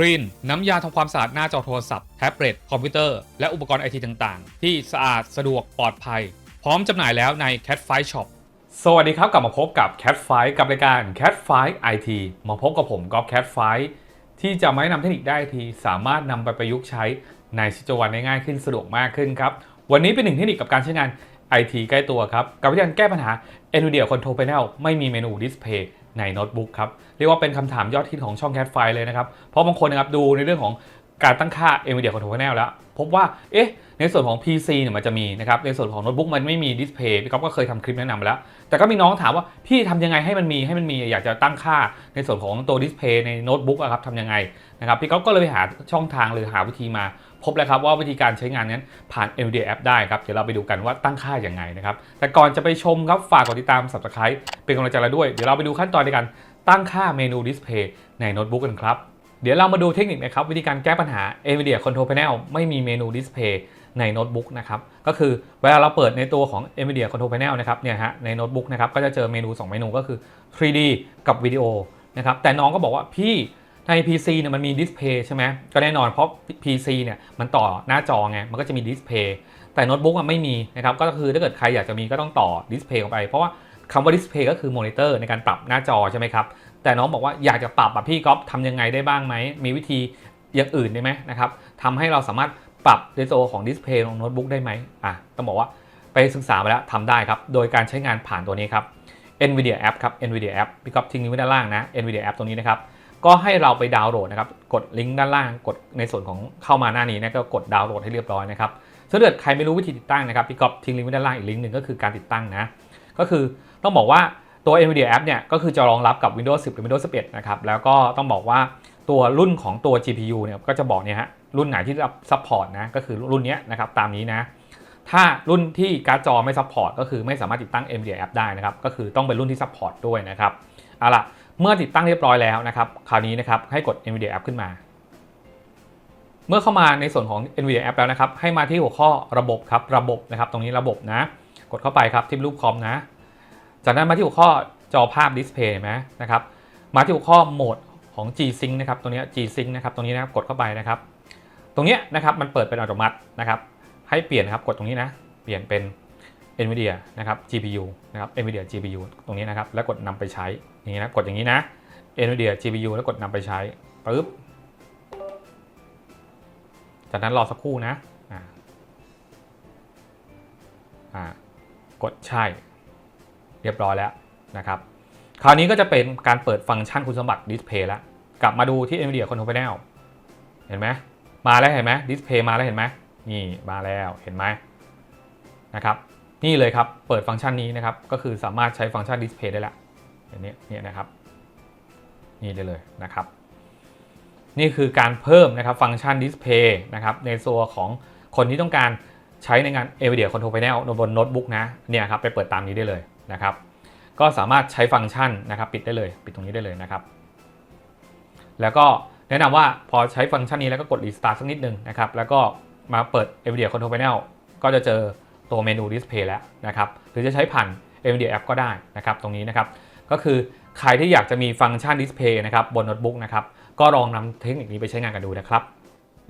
ครีนน้ำยาทำความสะอาดหน้าจอโทรศัพท์แท็บเล็ตคอมพิวเตอร์ และอุปกรณ์ไอทีต่างๆ ที่สะอาดสะดวกปลอดภัย พร้อมจำหน่ายแล้วใน Cat f i Shop สวัสดีครับกลับมาพบกับ Cat f i กับรายการ Cat f i IT มาพบกับผมก๊อฟ Cat f i ที่จะไม่นำเทคนิคได้ทีสามารถนำไปประยุกต์ใช้ในชีวิตวันได้ง่ายขึ้นสะดวกมากขึ้นครับวันนี้เป็นหนึ่งเทคนิคกับการใช้งาน IT ใกล้ตัวครับกับวิธีการแก้ปัญหา NVIDIA Control Panel ไม่มีเมนูดิสเพย์ ในโน้ตบุ๊กครับ เรียกว่าเป็นคำถามยอดฮิตของช่องแคทไฟเลยนะครับ เพราะบางคนนะครับดูในเรื่องของ การตั้งค่า NVIDIA Control Panel แล้ว พบว่า เอ๊ะ ในส่วนของ PC เนี่ยมันจะมีนะครับ ในส่วนของโน้ตบุ๊กมันไม่มีดิสเพย์พี่ก๊อฟก็เคยทำคลิปแนะนำไปแล้ว แต่ก็มีน้องถามว่า พี่ทำยังไงให้มันมีให้มันมีอยากจะตั้งค่าในส่วนของตัวดิสเพย์ในโน้ตบุ๊กอะครับทำยังไงนะครับพี่ก๊อฟก็เลยไปหาช่องทางหรือหาวิธีมา พบแล้วครับว่าวิธีการใช้งานนั้นผ่าน NVIDIA App ได้ครับเดี๋ยวเราไปดูกันว่าตั้งค่าอย่างไงนะครับแต่ก่อนจะไปชมครับฝากกดติดตาม Subscribe เป็นกำลังใจเราด้วยเดี๋ยวเราไปดูขั้นตอนในการตั้งค่าเมนูดิสเพย์ในโน้ตบุ๊กกันครับ เดี๋ยวเรามาดูเทคนิคนะครับวิธีการแก้ปัญหา NVIDIA Control Panel ไม่มีเมนูดิสเพย์ในโน้ตบุ๊กนะครับก็คือเวลาเราเปิดในตัวของ NVIDIA Control Panel นะครับเนี่ยฮะในโน้ตบุ๊กนะครับก็จะเจอเมนู 2 เมนูก็คือ 3D กับวิดีโอนะครับแต่น้องก็บอกว่าพี่ใน PC เนี่ยมันมีดิสเพย์ใช่ไหมก็แน่นอนเพราะ PC เนี่ยมันต่อหน้าจอไงมันก็จะมีดิสเพย์แต่โน้ตบุ๊กมันไม่มีนะครับก็คือถ้าเกิดใครอยากจะมีก็ต้องต่อดิสเพย์เข้าไป เพราะว่าคำว่าดิสเพย์ก็คือมอนิเตอร์ในการปรับหน้าจอใช่ไหมครับ แต่น้องบอกว่าอยากจะปรับแบบพี่ก๊อฟทำยังไงได้บ้างไหม มีวิธีอย่างอื่นได้ไหมนะครับทำให้เราสามารถปรับในตัวของดิสเพย์ของโน้ตบุ๊กได้ไหมอะต้องบอกว่าไปศึกษามาแล้วทำได้ครับ โดยการใช้งานผ่านตัวนี้ครับ NVIDIA App ครับ NVIDIA App พี่ก๊อฟทิ้งลิงก์ไว้ด้านล่างนะ NVIDIA App ตรงนี้นะครับก็ให้เราไปดาวน์โหลดนะครับ กดลิงก์ด้านล่าง กดในส่วนของเข้ามาหน้านี้นะก็กดดาวน์โหลดให้เรียบร้อยนะครับถ้าเกิดใครไม่รู้วิธีติดตั้งนะครับพี่ก๊อฟทิ้งลิงก์ไว้ด้านล่างอีกลิงก์หนึ่งก็คือการติดตั้งนะ ก็คือต้องบอกว่า ตัว NVIDIA App เนี่ยก็คือจะรองรับกับ Windows 10 หรือ Windows 11 นะครับ แล้วก็ต้องบอกว่าตัวรุ่นของตัว GPU เนี่ยก็จะบอกเนี่ยฮะรุ่นไหนที่รับซัพพอร์ตนะก็คือรุ่นนี้นะครับตามนี้นะถ้ารุ่นที่การ์ดจอไม่ซัพพอร์ตก็คือไม่สามารถติดตั้ง NVIDIA App ได้นะครับก็คือต้องเป็นรุ่นที่ซัพพอร์ตด้วยนะครับเอาล่ะเมื่อติดตั้งเรียบร้อยแล้วนะครับคราวนี้นะครับให้กด NVIDIA App ขึ้นมา เมื่อเข้ามาในส่วนของ NVIDIA App แล้วนะครับให้มาที่หัวข้อระบบครับระบบนะครับตรงนี้ระบบนะ กดเข้าไปครับที่รูปคอมนะ จากนั้นมาที่หัวข้อจอภาพดิสเพย์ไหมนะครับ มาที่หัวข้อโหมดของ G Sync นะครับตรงนี้ G Sync นะครับตรงนี้นะครับกดเข้าไปนะครับ ตรงนี้นะครับมันเปิดเป็นอัตโนมัตินะครับให้เปลี่ยนนะครับกดตรงนี้นะเปลี่ยนเป็น NVIDIA นะครับ GPU นะครับ NVIDIA GPU ตรงนี้นะครับแล้วกดนำไปใช้อย่างนี้นะกดอย่างนี้นะ NVIDIA GPU แล้วกดนำไปใช้ปึ๊บจากนั้นรอสักครู่นะอ่าอ่ากดใช่ เรียบร้อยแล้วนะครับคราวนี้ก็จะเป็นการเปิดฟังก์ชันคุณสมบัติดิสเพย์แล้ว กลับมาดูที่ NVIDIA Control Panel เห็นไหมมาแล้วเห็นไหมดิสเพย์มาแล้วเห็นไหมนี่มาแล้วเห็นไหมนะครับนี่เลยครับ เปิดฟังก์ชันนี้นะครับ ก็คือสามารถใช้ฟังก์ชันดิสเพย์ได้แล้วอย่างนี้เนี่ยนะครับ นี่ได้เลยนะครับ นี่คือการเพิ่มนะครับฟังก์ชันดิสเพย์นะครับในตัวของคนที่ต้องการใช้ในงาน NVIDIA Control Panel บนโน้ตบุ๊กนะเนี่ยครับไปเปิดตามนี้ได้เลย นะครับ ก็สามารถใช้ฟังก์ชันนะครับปิดได้เลย ปิดตรงนี้ได้เลยนะครับ แล้วก็แนะนำว่าพอใช้ฟังก์ชันนี้แล้วก็กด Restart สักนิดนึงนะครับ แล้วก็มาเปิด NVIDIA Control Panel ก็จะเจอตัวเมนู Display แล้วนะครับ หรือจะใช้ผ่าน NVIDIA App ก็ได้นะครับ ตรงนี้นะครับ ก็คือใครที่อยากจะมีฟังก์ชัน Display นะครับบนโน้ตบุ๊กนะครับ ก็ลองนำเทคนิคนี้ไปใช้งานกันดูนะครับ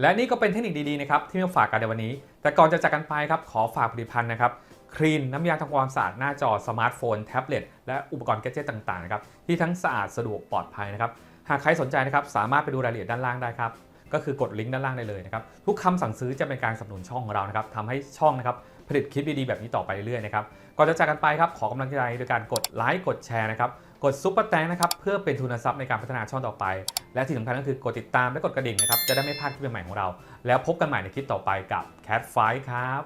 และนี่ก็เป็นเทคนิคดีๆนะครับที่มาฝากกันในวันนี้ แต่ก่อนจะจากกันไปครับขอฝากผลิตภัณฑ์นะครับ ครีนน้ำยาทำความสะอาดหน้าจอสมาร์ทโฟน แท็บเล็ตและอุปกรณ์แกดเจิตต่างๆนะครับที่ทั้งสะอาดสะดวกปลอดภัยนะครับหากใครสนใจนะครับสามารถไปดูรายละเอียดด้านล่างได้ครับก็คือกดลิงก์ด้านล่างได้เลยนะครับทุกคำสั่งซื้อจะเป็นการสนับสนุนช่องของเรานะครับทำให้ช่องนะครับผลิตคลิปดีๆแบบนี้ต่อไปเรื่อยๆนะครับก่อนจะจากกันไปครับขอกำลังใจโดยการกดไลค์กดแชร์นะครับกดซุปเปอร์แตงนะครับเพื่อเป็นทุนทรัพย์ในการพัฒนาช่องต่อไป และที่สำคัญก็คือกดติดตามและกดกระดิ่งนะครับจะได้ไม่พลาดคลิปใหม่ๆของเรา แล้วพบกันใหม่ในคลิปต่อไปกับ Cat f i ครับ